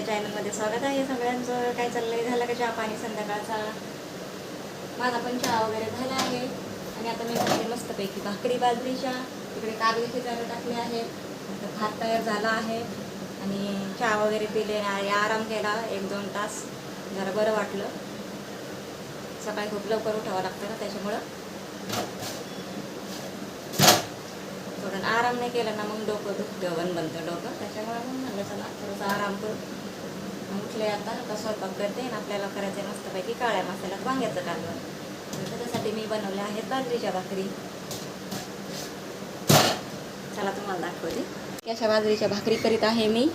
माझ्या चॅनलमध्ये स्वागत आहे. सगळ्यांचं काय चाललंय? झालं का चहा पाणी संध्याकाळचा? माझा पण चहा वगैरे झाला आहे. आणि आता मी करते मस्तपैकी भाकरी बाजरीच्या इकडे कारले शिजायला टाकले आहेत. आता भात तयार झाला आहे. आणि चहा वगैरे पिले आणि आराम केला एक दोन तास. जरा बरं वाटलं. सकाळी खूप लवकर उठावं लागतं ना त्याच्यामुळं. थोडं आराम नाही केला ना मग डोकं दुखतं वन बनतं डोकं. त्याच्यामुळे मग म्हणलं चला थोडंसं आराम करू. उठले आता आता स्वयंपाक करते आणि आपल्याला करायचं आहे मस्तपैकी काळ्या मसाल्यात वांग्याचं कालवण त्याच्यासाठी मी बनवल्या आहेत बाजरीच्या भाकरी. चला तुम्हाला दाखवते. अशा बाजरीच्या भाकरी करीत आहे मी.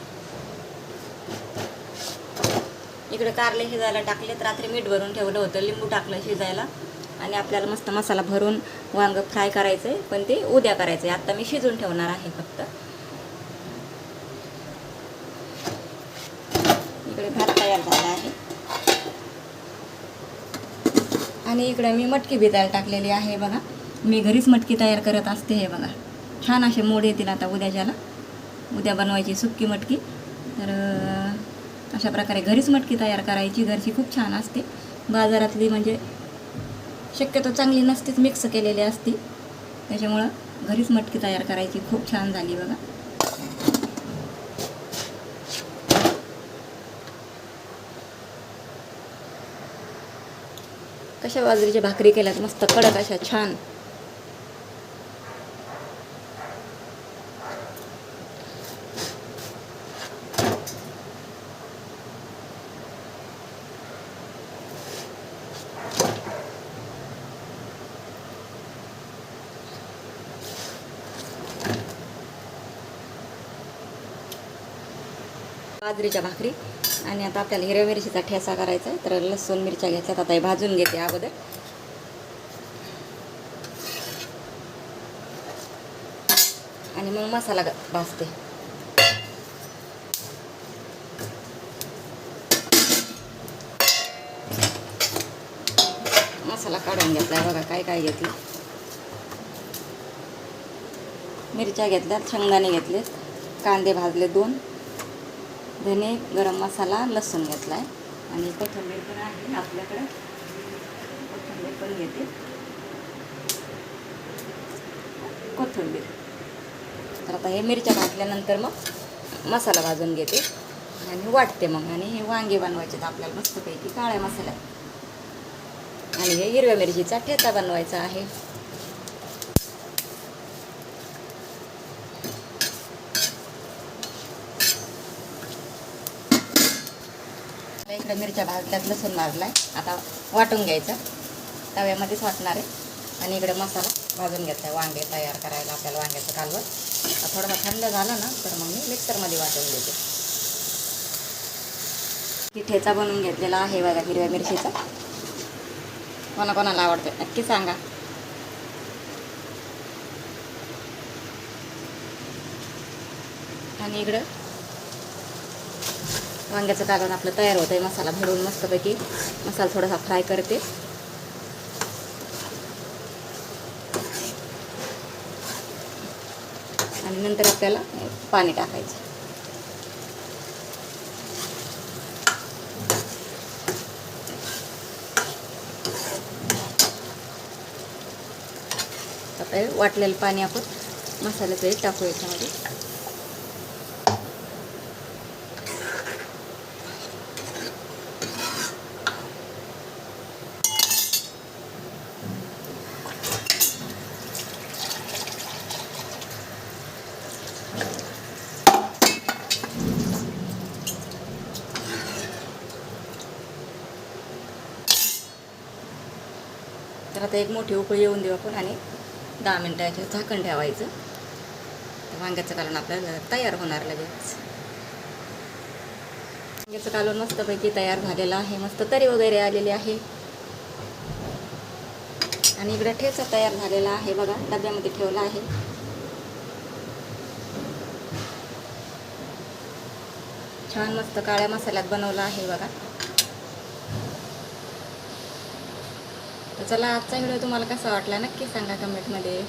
इकडे कारले शिजायला टाकलेत. रात्री मीठ भरून ठेवलं होतं लिंबू टाकलं शिजायला. आणि आपल्याला मस्त मसाला भरून वांग फ्राय करायचं आहे पण ते उद्या करायचं आहे आत्ता मी शिजून ठेवणार आहे फक्त. इकडे भात तयार झाला आहे. आणि इकडे मी मटकी भिजायला टाकलेली आहे बघा. मी घरीच मटकी तयार करत असते हे बघा. छान असे मोड येतील आता उद्याच्याला. उद्या बनवायची सुक्की मटकी. तर अशा प्रकारे घरीच मटकी तयार करायची. घरची खूप छान असते. बाजारातली म्हणजे शक्यतो चांगली नसतेच मिक्स केलेली असते. त्याच्यामुळं घरीच मटकी तयार करायची खूप छान झाली बघा. कशा बाजरीच्या भाकरी केल्यात? मस्त कडक अशा छान. बाजरीच्या भाकरी आणि आता आपल्याला हिरव्या मिरचीचा ठेसा करायचा आहे. तर लसूण मिरच्या घेतल्यात आता हे भाजून घेते अगोदर. आणि मग मसाला भाजते. मसाला काढून घेतलाय बघा काय काय घेतलं. मिरच्या घेतल्यात शेंगदाणे घेतलेत कांदे भाजले दोन. धने गरम मसाला लसूण घेतला आहे आणि कोथिंबीर पण आहे आपल्याकडं. कोथिंबीर पण घेते. कोथिंबीर. तर आता हे मिरच्या भाजल्यानंतर मग मसाला भाजून घेते. आणि वाटते मग आणि हे वांगे बनवायचे तर आपल्याला मस्तपैकी काळ्या मसाला आणि हे हिरव्या मिरचीचा ठेचा बनवायचा आहे. आता इकडं मिरच्या भाजल्यात लसूण मारलाय आता वाटून घ्यायचं. तव्यामध्येच वाटणार आहे. आणि इकडे मसाला भाजून घेतला आहे वांगे तयार करायला आपल्याला वांग्याचं कालवण. थोडंसं थंड झालं ना तर मग मी मिक्सरमध्ये वाटून घेते. पिठेचा ठेचा बनवून घेतलेला आहे बघा हिरव्या मिरचीचा. कोणाकोणाला आवडतो नक्की सांगा. आणि इकडं वांग्याचं कालवण आपलं तयार होतं आहे मसाला भरून मस्तपैकी. मसाला थोडासा फ्राय करते. आणि नंतर आपल्याला पाणी टाकायचं. वाटलेलं पाणी आपण मसाल्याचं टाकू याच्यामध्ये. तर आता एक मोठी उकळी येऊन देऊ आपण आणि दहा मिनटाचे झाकण ठेवायचं. तर वांग्याचं कालवण आपल्याला तयार होणार लगेच. वांग्याचं कालवण मस्तपैकी तयार झालेलं आहे. मस्त तरी वगैरे आलेली आहे. आणि इकडे ठेचा तयार झालेला आहे. बघा डब्यामध्ये ठेवला आहे. छान मस्त काळ्या मसाल्यात बनवला आहे बघा. तर चला आजचा व्हिडिओ तुम्हाला कसा वाटला नक्की सांगा कमेंटमध्ये